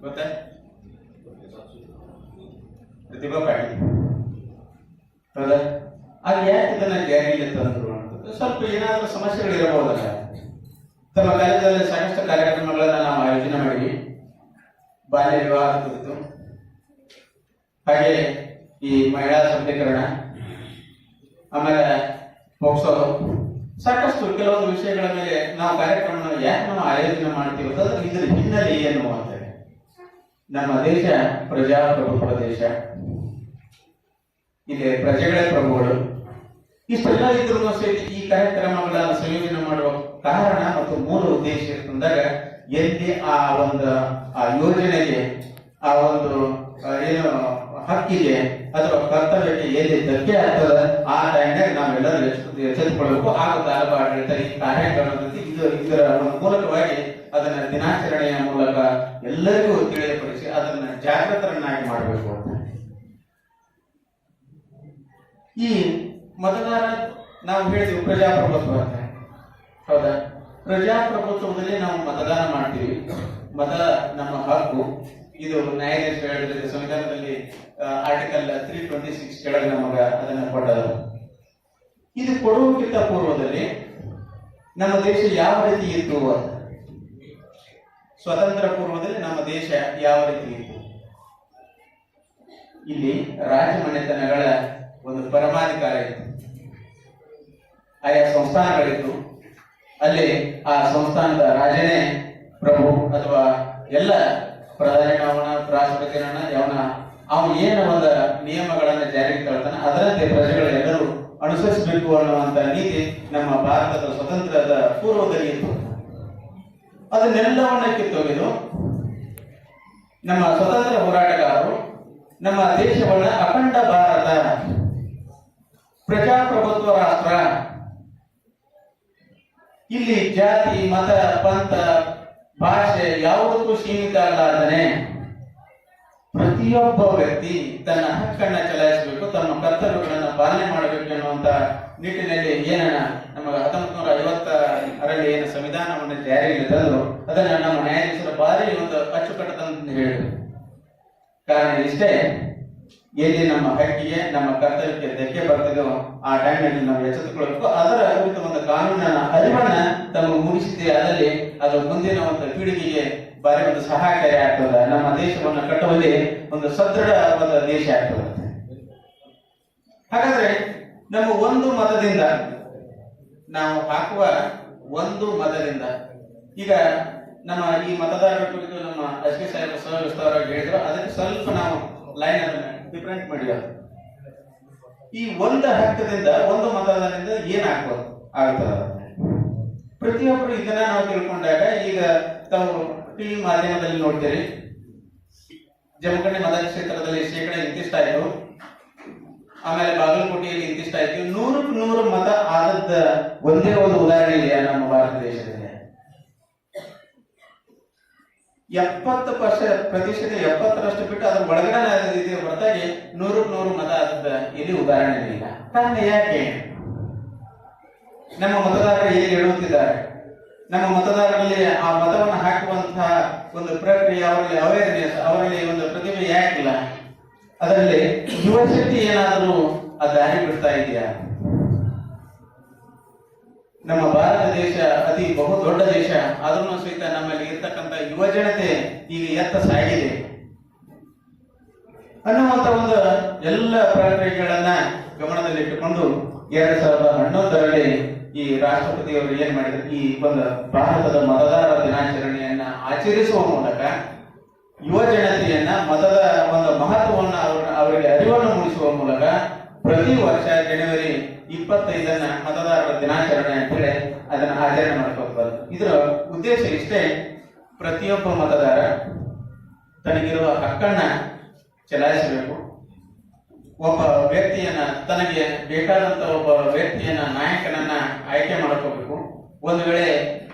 ಗೊತ್ತಾ? ಪ್ರತಿಭಾ ಪಾಟೀಲ್. ಹೌದಾ? ಅದು ಯಾಕೆ ಇದನ್ನ ಜಾರಿಗೆ ತಂದ್ರು ಸ್ವಲ್ಪ ಏನಾದ್ರೂ ಸಮಸ್ಯೆಗಳು ಇರಬಹುದಲ್ಲ ತಮ್ಮ ಕಾಲದಲ್ಲಿ ಸಾಕಷ್ಟು ಕಾರ್ಯಕ್ರಮಗಳನ್ನ ಬಾಲ್ಯ ವಿವಾಹ ಕುರಿತು. ಹಾಗೆ ಈ ಮಹಿಳಾ ಸಬಲೀಕರಣ, ಆಮೇಲೆ ಹೋಗ್ಸೋದು ಸಾಕಷ್ಟು ಕೆಲವೊಂದು ವಿಷಯಗಳ ಮೇಲೆ ನಾವು ಕಾರ್ಯಕ್ರಮವನ್ನು ಯಾಕೆ ನಾವು ಆಯೋಜನೆ ಮಾಡ್ತೀವಿ ಅಂತಂದ್ರೆ ಇದರ ಹಿನ್ನೆಲೆ ಏನು ಅಂತೇಳಿ ನಮ್ಮ ದೇಶ ಪ್ರಜಾಪ್ರಭುತ್ವ ದೇಶ. ಇಲ್ಲಿ ಪ್ರಜೆಗಳೇ ಪ್ರಭುಗಳು. ಇಷ್ಟೆಲ್ಲ ಇದ್ರೂ ಸೇರಿ ಈ ಕಾರ್ಯಕ್ರಮಗಳನ್ನು ಸಂಯೋಜನೆ ಮಾಡುವ ಕಾರಣ ಮತ್ತು ಮೂಲ ಉದ್ದೇಶ ಅಂತಂದಾಗ ಎಲ್ಲಿ ಆ ಒಂದು, ಆ ಯೋಜನೆಗೆ, ಆ ಒಂದು ಏನು ಹಕ್ಕಿಗೆ ಅಥವಾ ಕರ್ತವ್ಯಕ್ಕೆ ಎಲ್ಲಿ ಧಕ್ಕೆ ಆಗ್ತದ, ಆ ಟೈಮ್ನಾಗ ನಾವೆಲ್ಲರೂ ಎಚ್ಚರಿಸಿಕೊಳ್ಬೇಕು ಹಾಗೂ ತಾಲೂಕು ಆಡಳಿತ ಈ ಕಾರ್ಯಕ್ರಮದಲ್ಲಿ ಇದು, ಇದರ ಮೂಲಕವಾಗಿ ಅದನ್ನ ದಿನಾಚರಣೆಯ ಮೂಲಕ ಎಲ್ಲರಿಗೂ ತಿಳಿಯಪಡಿಸಿ ಅದನ್ನ ಜಾಗೃತರನ್ನಾಗಿ ಮಾಡಬೇಕು ಈ ಮತದಾರ, ನಾವು ಹೇಳಿದ್ವಿ ಪ್ರಜಾಪ್ರಭುತ್ವ ಅಂತ. ಹೌದಾ? ಪ್ರಜಾಪ್ರಭುತ್ವದಲ್ಲಿ ನಾವು ಮತದಾನ ಮಾಡ್ತೀವಿ. ಮತ ನಮ್ಮ ಹಕ್ಕು. ಇದು ನ್ಯಾಯಾಲಯ ಹೇಳಿದ್ರೆ ಸಂವಿಧಾನದಲ್ಲಿ ಆರ್ಟಿಕಲ್ ತ್ರೀ ಟ್ವೆಂಟಿ ಸಿಕ್ಸ್ ಕೆಳಗೆ ನಮಗ ಅದನ್ನ ಕೊಟ್ಟದ ಇದು ಕೊಡುವುದಕ್ಕಿಂತ ಪೂರ್ವದಲ್ಲಿ ನಮ್ಮ ದೇಶ ಯಾವ ರೀತಿ ಇತ್ತು ಸ್ವತಂತ್ರ ಪೂರ್ವದಲ್ಲಿ ನಮ್ಮ ದೇಶ ಯಾವ ರೀತಿ ಇತ್ತು. ಇಲ್ಲಿ ರಾಜಮನೆತನಗಳ ಒಂದು ಪರಮಾಧಿಕಾರ ಇತ್ತು. ಆಯಾ ಸಂಸ್ಥಾನಗಳಿತ್ತು ಅಲ್ಲಿ ಆ ಸಂಸ್ಥಾನದ ರಾಜನೇ ಪ್ರಭು ಅಥವಾ ಎಲ್ಲ ಪ್ರಧಾನಿ ಅವನ, ರಾಷ್ಟ್ರಪತಿ ಯಾವನ, ಅವನು ಏನು ಒಂದು ನಿಯಮಗಳನ್ನ ಜಾರಿಗೆ ತರ್ತಾನೆ, ಅದರಂತೆ ಪ್ರಜೆಗಳೆಲ್ಲರೂ ಅನುಸರಿಸಬೇಕು ಅನ್ನುವಂತ ನೀತಿ ನಮ್ಮ ಭಾರತದ ಸ್ವತಂತ್ರದ ಪೂರ್ವದಲ್ಲಿ ಇತ್ತು. ಅದನ್ನೆಲ್ಲವನ್ನ ಕಿತ್ತೊಗೆದು ನಮ್ಮ ಸ್ವತಂತ್ರ ಹೋರಾಟಗಾರರು, ನಮ್ಮ ದೇಶವನ್ನ ಅಖಂಡ ಭಾರತ, ಪ್ರಜಾಪ್ರಭುತ್ವ ರಾಷ್ಟ್ರ ಇಲ್ಲಿ ಜಾತಿ, ಮತ, ಪಂಥ, ಭಾಷೆ ಯಾವುದಕ್ಕೂ ಸೀಮಿತ ಅಲ್ಲಾದನೆ ಪ್ರತಿಯೊಬ್ಬ ವ್ಯಕ್ತಿ ತನ್ನ ಹಕ್ಕನ್ನ ಚಲಾಯಿಸಬೇಕು, ತಮ್ಮ ಕರ್ತವ್ಯಗಳನ್ನು ಪಾಲನೆ ಮಾಡಬೇಕು ಎನ್ನುವಂತ ನಿಟ್ಟಿನಲ್ಲಿ ಏನನ್ನ ನಮ್ಮ ಹತ್ತೊಂಬತ್ತು ನೂರ ಐವತ್ತರಲ್ಲಿ ಏನು ಸಂವಿಧಾನವನ್ನು ಜಾರಿಗೆ ತಂದು ಅದನ್ನ ನಮ್ಮ ನ್ಯಾಯಾಧೀಶರ ಬಾರಿ ಒಂದು ಅಚ್ಚುಕಟ್ಟದಂತ ಹೇಳಿದರು. ಕಾರಣ ಇಷ್ಟೇ, ಎಲ್ಲಿ ನಮ್ಮ ಹಕ್ಕಿಗೆ, ನಮ್ಮ ಕರ್ತವ್ಯಕ್ಕೆ ಧಕ್ಕೆ ಬರ್ತಿದೋ ಆ ಟೈಮ್ನಲ್ಲಿ ನಾವು ಎಚ್ಚೆತ್ತುಕೊಳ್ಬೇಕು ಅದರ ಒಂದು ಕಾನೂನಿನ ಅರಿವನ್ನ ತಮ್ಮ ಮುಗಿಸಿದೆ ಅದರಲ್ಲಿ ಅದರ ಮುಂದಿನ ಒಂದು ಪೀಳಿಗೆಗೆ ಬಾರಿ ಒಂದು ಸಹಾಯಕಾರಿ ಆಗ್ತದೆ. ನಮ್ಮ ದೇಶವನ್ನು ಕಟ್ಟುವಲ್ಲಿ ಒಂದು ಸದೃಢವಾದ ದೇಶ ಆಗ್ತದೆ. ಹಾಗಾದ್ರೆ ನಮ್ಮ ಒಂದು ಮತದಿಂದ ನಾವು ಹಾಕುವ ಒಂದು ಮತದಿಂದ ಈಗ ನಮ್ಮ ಈ ಮತದಾರರ ಕುರಿತು ನಮ್ಮ ಕೆ ಸಾಹೇಬ್ ವಿಸ್ತಾರವಾಗಿ ಹೇಳಿದ್ರು. ಅದಕ್ಕೆ ಸ್ವಲ್ಪ ನಾವು ಲೈನ್ ಅನ್ನು ಡಿಫ್ರೆಂಟ್ ಮಾಡಿದ ಈ ಒಂದು ಹಕ್ಕದಿಂದ ಒಂದು ಮತದಾನದಿಂದ ಏನಾಗ್ಬೋದು ಆಗ್ತದ? ಪ್ರತಿಯೊಬ್ಬರು ಇದನ್ನ ನಾವು ತಿಳ್ಕೊಂಡಾಗ ಈಗ ತಾವು ಟಿವಿ ಮಾಧ್ಯಮದಲ್ಲಿ ನೋಡ್ತೀರಿ. ಜಮಖಂಡಿ ಮತಕ್ಷೇತ್ರದಲ್ಲಿ ಶೇಕಡ ಇಂತಿಷ್ಟಾಯ್ತು ಆಮೇಲೆ ಬಾಗಲಕೋಟೆಯಲ್ಲಿ ಇಂತಿಷ್ಟಾಯ್ತು ನೂರಕ್ಕೆ ನೂರು ಮತ ಆದದ್ದ ಒಂದೇ ಒಂದು ಉದಾಹರಣೆ ಇದೆಯಾ ನಮ್ಮ ಭಾರತ ದೇಶದಲ್ಲಿ. ಎಪ್ಪತ್ತು ಪರ್ಸ ಪ್ರತಿಶತ ಎಪ್ಪತ್ತರಷ್ಟು ಬಿಟ್ಟು ಅದ್ರ ಒಳಗಡೆ ಇದೆ ಹೊರತಾಗಿ ನೂರು ನೂರು ಮತ ಅದ ಇಲ್ಲಿ ಉದಾಹರಣೆ ಇಲ್ಲ ಕಾರಣ ಯಾಕೆ? ನಮ್ಮ ಮತದಾರರು ಹೇಗೆ ಹೇಳುತ್ತಿದ್ದಾರೆ. ನಮ್ಮ ಮತದಾರರಲ್ಲಿ ಆ ಮತವನ್ನು ಹಾಕುವಂತಹ ಒಂದು ಪ್ರಕ್ರಿಯೆ ಅವರಲ್ಲಿ ಅವೇರ್ನೆಸ್ ಅವರಲ್ಲಿ ಒಂದು ಪ್ರತಿಭೆ ಯಾಕಿಲ್ಲ ಅದರಲ್ಲಿ ಯುವಶಕ್ತಿ ಏನಾದರೂ ಆ ದಾರಿ ಬಿಡ್ತಾ ಇದೆಯಾ? ನಮ್ಮ ದೇಶ, ಅತಿ ಬಹು ದೊಡ್ಡ ದೇಶ, ಆದ್ರೂ ಸಹಿತ ನಮ್ಮಲ್ಲಿ ಇರ್ತಕ್ಕಂಥ ಯುವ ಜನತೆ ಈಗ ಎತ್ತ ಸಾಗಿದೆ. ಅನ್ನುವಂತ ಒಂದು ಎಲ್ಲ ಪ್ರಕ್ರಿಯೆಗಳನ್ನ ಗಮನದಲ್ಲಿಟ್ಟುಕೊಂಡು ಎರಡ್ ಸಾವಿರದ ಹನ್ನೊಂದರಲ್ಲಿ ಈ ರಾಷ್ಟ್ರಪತಿಯವರು ಏನ್ ಮಾಡಿದ್ರು? ಈ ಒಂದು ಭಾರತದ ಮತದಾರ ದಿನಾಚರಣೆಯನ್ನ ಆಚರಿಸುವ ಮೂಲಕ ಯುವ ಜನತೆಯನ್ನ ಮತದ ಒಂದು ಮಹತ್ವವನ್ನು ಅವರಿಗೆ ಅರಿವನ್ನು ಮೂಡಿಸುವ ಮೂಲಕ ಪ್ರತಿ ವರ್ಷ ಜನವರಿ ಇಪ್ಪತ್ತೈದನ್ನ ಮತದಾರರ ದಿನಾಚರಣೆ ಅಂತೇಳಿ ಅದನ್ನ ಆಚರಣೆ ಮಾಡ್ಕೋತಾರೆ ಇದರ ಉದ್ದೇಶ ಇಷ್ಟೇ ಪ್ರತಿಯೊಬ್ಬ ಮತದಾರ ತನಗಿರುವ ಹಕ್ಕನ್ನ ಚಲಾಯಿಸಬೇಕು. ಒಬ್ಬ ವ್ಯಕ್ತಿಯನ್ನ ತನಗೆ ಬೇಕಾದಂತ ಒಬ್ಬ ವ್ಯಕ್ತಿಯನ್ನ, ನಾಯಕನನ್ನ ಆಯ್ಕೆ ಮಾಡ್ಕೋಬೇಕು. ಒಂದು ವೇಳೆ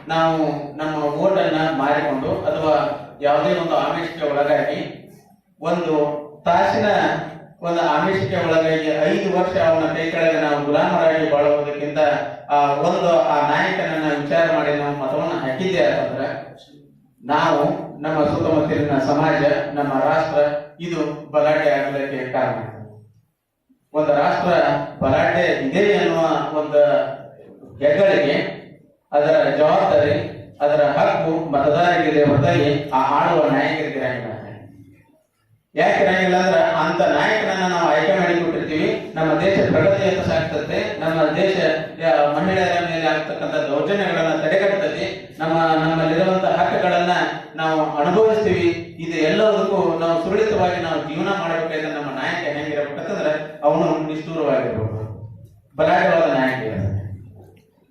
ನಾವು ನಮ್ಮ ಓಟನ್ನ ಮಾರಿಕೊಂಡು ಅಥವಾ ಯಾವುದೇ ಒಂದು ಆಮಿಷಕ್ಕೆ ಒಳಗಾಗಿ ಒಂದು ತಾಸಿನ ಒಂದು ಆಮಿಷಕ್ಕೆ ಒಳಗಾಗಿ ಐದು ವರ್ಷ ಅವನ ಕೈ ಕೆಳಗೆ ನಾವು ಗುಲಾಮರಾಗಿ ಬಾಳುವುದಕ್ಕಿಂತ, ಆ, ಒಂದು, ಆ ನಾಯಕನನ್ನ ವಿಚಾರ ಮಾಡಿ ನಾವು ಮತವನ್ನು ಹಾಕಿದ್ದೆ ಅಂತಂದ್ರೆ, ನಾವು ನಮ್ಮ ಸುತ್ತಮುತ್ತಲಿನ ಸಮಾಜ, ನಮ್ಮ ರಾಷ್ಟ್ರ ಇದು ಬಲಾಢ್ಯ ಆಗಲಿಕ್ಕೆ ಕಾರಣ. ಒಂದು ರಾಷ್ಟ್ರ ಬಲಾಢ್ಯ ಇದೆ ಎನ್ನುವ ಒಂದು ಹೆಗ್ಗಳಿಕೆ, ಅದರ ಜವಾಬ್ದಾರಿ, ಅದರ ಹಕ್ಕು ಮತದಾರರಿಗೆ ಹೊರತಾಗಿ ಆ ಆಳುವ ನಾಯಕರಿಗೆ ಇರಂಗಿಲ್ಲ ಯಾಕೆ ಇರಂಗಿಲ್ಲ ಅಂದ್ರೆ ಅಂತ ನಾಯಕನನ್ನ ನಾವು ಆಯ್ಕೆ ಮಾಡಿಕೊಟ್ಟಿರ್ತೀವಿ. ನಮ್ಮ ದೇಶ ಪ್ರಗತಿಯತ್ತ ಸಾಕ್ತದೆ. ನಮ್ಮ ದೇಶ ಮಹಿಳೆಯರ ಮೇಲೆ ಆಗ್ತಕ್ಕಂಥ ದೌರ್ಜನ್ಯಗಳನ್ನ ತಡೆಗಟ್ಟತಿ ನಮ್ಮ ನಮ್ಮಲ್ಲಿರುವಂತಹ ಹಕ್ಕುಗಳನ್ನ ನಾವು ಅನುಭವಿಸ್ತೀವಿ. ಇದು ಎಲ್ಲದಕ್ಕೂ ನಾವು ಸುರಳಿತವಾಗಿ ನಾವು ಜೀವನ ಮಾಡಬೇಕಾದ್ರೆ ನಮ್ಮ ನಾಯಕ ಹೆಂಗಿರಬೇಕಂತಂದ್ರೆ ಅವನು ನಿಷ್ಠೂರವಾಗಿರ್ಬೇಕು. ಬಲಾಢ್ಯವಾದ ನಾಯಕ.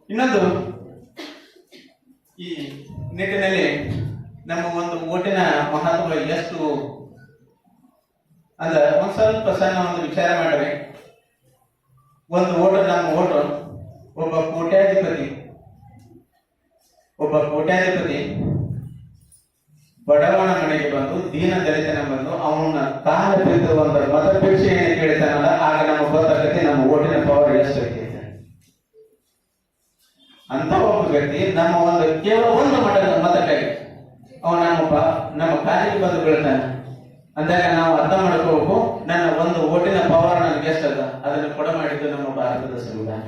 ಇನ್ನೊಂದು, ಈ ನಿಟ್ಟಿನಲ್ಲಿ ನಮ್ಮ ಒಂದು ಓಟಿನ ಮಹತ್ವ ಎಷ್ಟು ಅಂದ್ರೆ ಒಂದ್ ಸ್ವಲ್ಪ ಸಣ್ಣ ಒಂದು ವಿಚಾರ ಮಾಡ್ರಿ ಒಂದು ಓಟು ನಮ್ಮ ಓಟು, ಒಬ್ಬ ಕೋಟ್ಯಾಧಿಪತಿ. ಒಬ್ಬ ಕೋಟ್ಯಾಧಿಪತಿ ಬಡವನ ಮನೆಗೆ ಬಂದು, ದೀನ ದಲಿತನ ಬಂದು, ಅವನ ಕಾಲ ಬಿದ್ದು ಒಂದು ಮತಭಿಕ್ಷೆಯನ್ನು ಕೇಳ್ತಾನಲ್ಲ, ಆಗ ನಮ್ಮ ಗೊತ್ತಾಗತ್ತೆ ನಮ್ಮ ಓಟಿನ ಪವರ್ ಎಷ್ಟು ಐತೆ ಅಂತ. ಒಬ್ಬ ವ್ಯಕ್ತಿ ನಮ್ಮ ಒಂದು ಕೇವಲ ಒಂದು ಮತ ಮತಕ್ಕಾಗಿ ಅವ ನಮ್ಮ ನಮ್ಮ ಕಾಲಿಗೆ ಬಂದು ಬೀಳ್ತಾನೆ. ಅಂದಾಗ ನಾವು ಅರ್ಥ ಮಾಡ್ಕೋಬೇಕು. ನನ್ನ ಒಂದು ಓಟಿನ ಪವರ್ ನನಗೆ ಎಷ್ಟಲ್ಲ ಅದನ್ನು ಕೊಡ ಮಾಡಿದ್ದು ನಮ್ಮ ಭಾರತದ ಸಂವಿಧಾನ.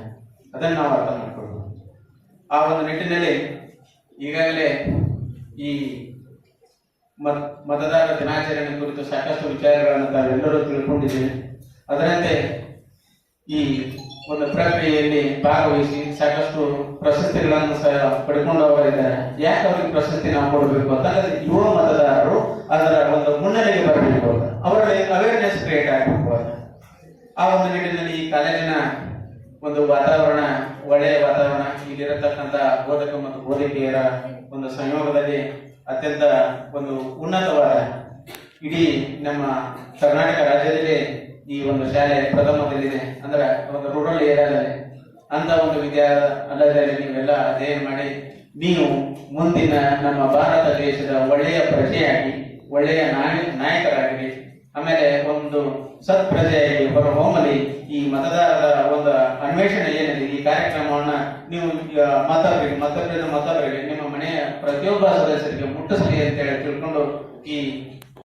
ಅದನ್ನು ನಾವು ಅರ್ಥ ಮಾಡ್ಕೊಳ್ಬೇಕು. ಆ ಒಂದು ನಿಟ್ಟಿನಲ್ಲಿ ಈಗಾಗಲೇ ಈ ಮತ್ ಮತದಾರ ದಿನಾಚರಣೆ ಕುರಿತು ಸಾಕಷ್ಟು ವಿಚಾರಗಳನ್ನು ತಾವೆಲ್ಲರೂ ತಿಳ್ಕೊಂಡಿದ್ದೀವಿ ಅದರಂತೆ ಈ ಒಂದು ಪ್ರಕ್ರಿಯೆಯಲ್ಲಿ ಭಾಗವಹಿಸಿ ಸಾಕಷ್ಟು ಪ್ರಶಸ್ತಿಗಳನ್ನು ಸಹ ಪಡ್ಕೊಂಡವರಿದ್ದಾರೆ ಯಾಕೆ ಅವ್ರಿಗೆ ಪ್ರಶಸ್ತಿ ನಾವು ಕೊಡಬೇಕು ಅಂತಂದ್ರೆ ಯುವ ಮತದಾರರು ಅದರ ಒಂದು ಮುನ್ನಡೆಗೆ ಬರಬೇಕು. ಅವರಲ್ಲಿ ಅವೇರ್ನೆಸ್ ಕ್ರಿಯೇಟ್ ಆಗಬೇಕು. ಆ ಒಂದು ನಿಟ್ಟಿನಲ್ಲಿ ಈ ಕಾಲೇಜಿನ ಒಂದು ವಾತಾವರಣ ಒಳ್ಳೆಯ ವಾತಾವರಣ, ಇಲ್ಲಿರತಕ್ಕಂಥ ಬೋಧಕ ಮತ್ತು ಬೋಧಕಿಯರ ಒಂದು ಸಂಯೋಗದಲ್ಲಿ ಅತ್ಯಂತ ಒಂದು ಉನ್ನತವಾದ ಇಡೀ ನಮ್ಮ ಕರ್ನಾಟಕ ರಾಜ್ಯದಲ್ಲಿ ಈ ಒಂದು ಶಾಲೆ ಪ್ರಥಮದಲ್ಲಿದೆ. ಅಂದ್ರೆ ಒಂದು ರೂರಲ್ ಏರಿಯಾದಲ್ಲಿ ಅಂತ ಒಂದು ವಿದ್ಯಾಲಯದಲ್ಲಿ ನೀವೆಲ್ಲ ಅಧ್ಯಯನ ಮಾಡಿ, ನೀವು ಮುಂದಿನ ನಮ್ಮ ಭಾರತ ದೇಶದ ಒಳ್ಳೆಯ ಪ್ರಜೆಯಾಗಿ ಒಳ್ಳೆಯ ನಾಯ ಆಮೇಲೆ ಒಂದು ಸತ್ಪ್ರಜೆಯಾಗಿ ಹೊರಹೊಮ್ಮಲಿ ಈ ಮತದಾರರ ಒಂದು ಅನ್ವೇಷಣೆ ಏನಿದೆ ಈ ಕಾರ್ಯಕ್ರಮವನ್ನ ನೀವು ಆ, ಮತ್ತೊಬ್ಬರಿಗೆ ಮತ್ತೊಬ್ಬರಿಂದ ಮತ್ತೊಬ್ಬರಿಗೆ ನಿಮ್ಮ ಮನೆಯ ಪ್ರತಿಯೊಬ್ಬ ಸದಸ್ಯರಿಗೆ ಮುಟ್ಟಿಸಲಿ ಅಂತ ಹೇಳಿ ತಿಳ್ಕೊಂಡು ಈ